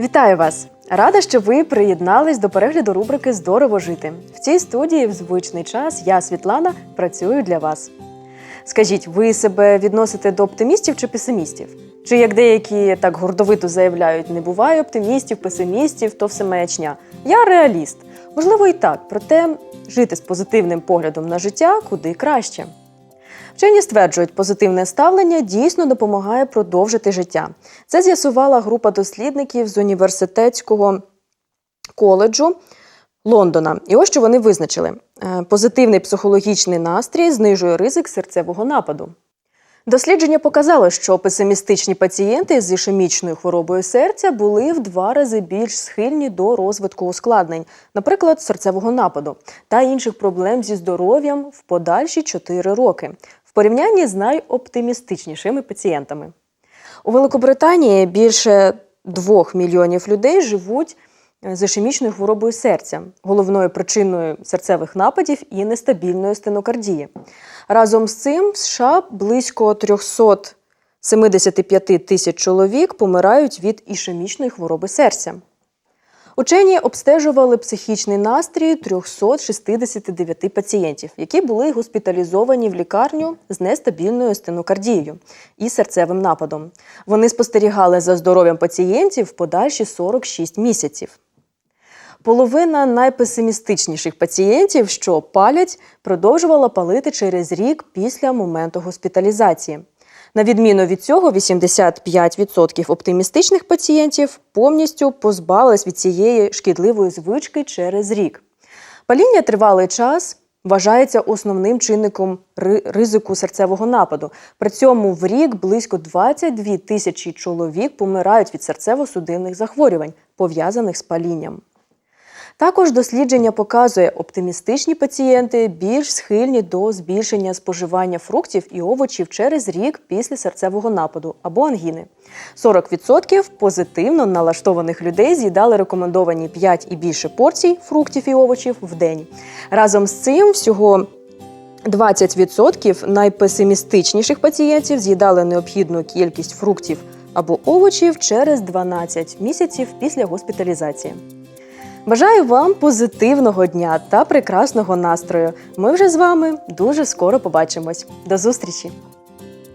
Вітаю вас! Рада, що ви приєднались до перегляду рубрики Здорово жити. В цій студії в звичний час я, Світлана, працюю для вас. Скажіть, ви себе відносите до оптимістів чи песимістів? Чи як деякі так гордовито заявляють, не буває оптимістів, песимістів, то все маячня. Я реаліст. Можливо, і так, проте жити з позитивним поглядом на життя куди краще. Вчені стверджують, позитивне ставлення дійсно допомагає продовжити життя. Це з'ясувала група дослідників з університетського коледжу Лондона. І ось що вони визначили: Е, позитивний психологічний настрій знижує ризик серцевого нападу. Дослідження показало, що песимістичні пацієнти з ішемічною хворобою серця були в два рази більш схильні до розвитку ускладнень, наприклад, серцевого нападу та інших проблем зі здоров'ям в подальші 4 роки, порівнянні з найоптимістичнішими пацієнтами. У Великобританії більше 2 мільйонів людей живуть е, з ішемічною хворобою серця, головною причиною серцевих нападів і нестабільної стенокардії. Разом з цим в США близько 375 тисяч чоловік помирають від ішемічної хвороби серця. Учені обстежували психічний настрій 369 пацієнтів, які були госпіталізовані в лікарню з нестабільною стенокардією і серцевим нападом. Вони спостерігали за здоров'ям пацієнтів подальші 46 місяців. Половина найпесимістичніших пацієнтів, що палять, продовжувала палити через рік після моменту госпіталізації. На відміну від цього, 85% оптимістичних пацієнтів повністю позбавились від цієї шкідливої звички через рік. Паління тривалий час вважається основним чинником ризику серцевого нападу. При цьому в рік близько 22 тисячі чоловік помирають від серцево-судинних захворювань, пов'язаних з палінням. Також дослідження показує, оптимістичні пацієнти більш схильні до збільшення споживання фруктів і овочів через рік після серцевого нападу або ангіни. 40% позитивно налаштованих людей з'їдали рекомендовані 5 і більше порцій фруктів і овочів в день. Разом з цим всього 20% найпесимістичніших пацієнтів з'їдали необхідну кількість фруктів або овочів через 12 місяців після госпіталізації. Бажаю вам позитивного дня та прекрасного настрою. Ми вже з вами дуже скоро побачимось. До зустрічі!